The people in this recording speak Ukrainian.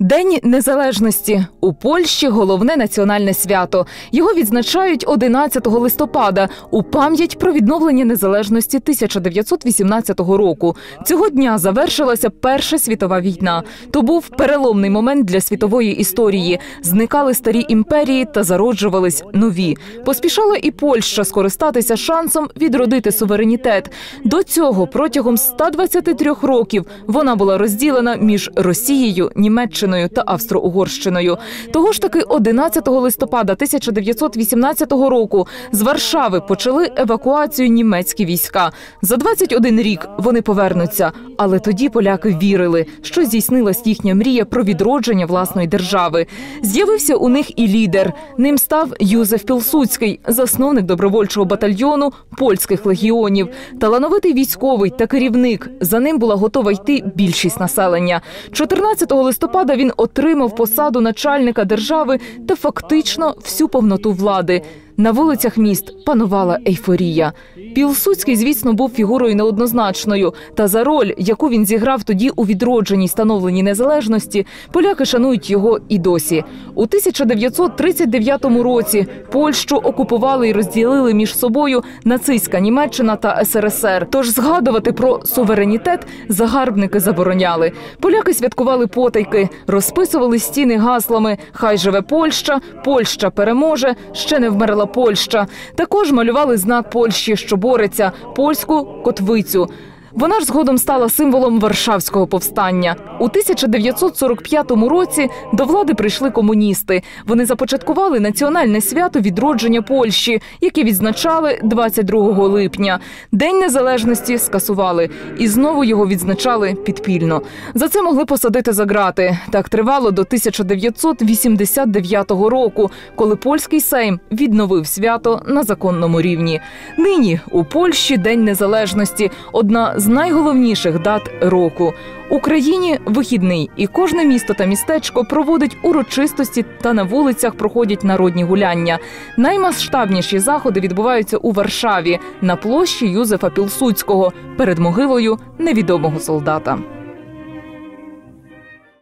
День незалежності у Польщі головне національне свято. Його відзначають 11 листопада у пам'ять про відновлення незалежності 1918 року. Цього дня завершилася Перша світова війна. То був переломний момент для світової історії. Зникали старі імперії та зароджувались нові. Поспішала і Польща скористатися шансом відродити суверенітет. До цього протягом 123 років вона була розділена між Росією, Німеччиною та Австро-Угорщиною. Того ж таки 11 листопада 1918 року з Варшави почали евакуацію німецькі війська. За 21 рік вони повернуться. Але тоді поляки вірили, що здійснилась їхня мрія про відродження власної держави. З'явився у них і лідер. Ним став Юзеф Пілсуцький, засновник добровольчого батальйону польських легіонів. Талановитий військовий та керівник. За ним була готова йти більшість населення. 14 листопада він отримав посаду начальника держави та фактично всю повноту влади. На вулицях міст панувала ейфорія. Пілсуцький, звісно, був фігурою неоднозначною. Та за роль, яку він зіграв тоді у відродженій становленні незалежності, поляки шанують його і досі. У 1939 році Польщу окупували і розділили між собою нацистська Німеччина та СРСР. Тож згадувати про суверенітет загарбники забороняли. Поляки святкували потайки, розписували стіни гаслами Хай живе Польща, Польща переможе, ще не вмерла Польща. Також малювали знак Польщі, що бореться польську котвицю. Вона ж згодом стала символом Варшавського повстання. У 1945 році до влади прийшли комуністи. Вони започаткували національне свято відродження Польщі, яке відзначали 22 липня. День незалежності скасували і знову його відзначали підпільно. За це могли посадити за грати. Так тривало до 1989 року, коли польський сейм відновив свято на законному рівні. Нині у Польщі День незалежності одна з найголовніших дат року. Україні вихідний, і кожне місто та містечко проводить урочистості та на вулицях проходять народні гуляння. Наймасштабніші заходи відбуваються у Варшаві на площі Юзефа Пілсуцького перед могилою невідомого солдата.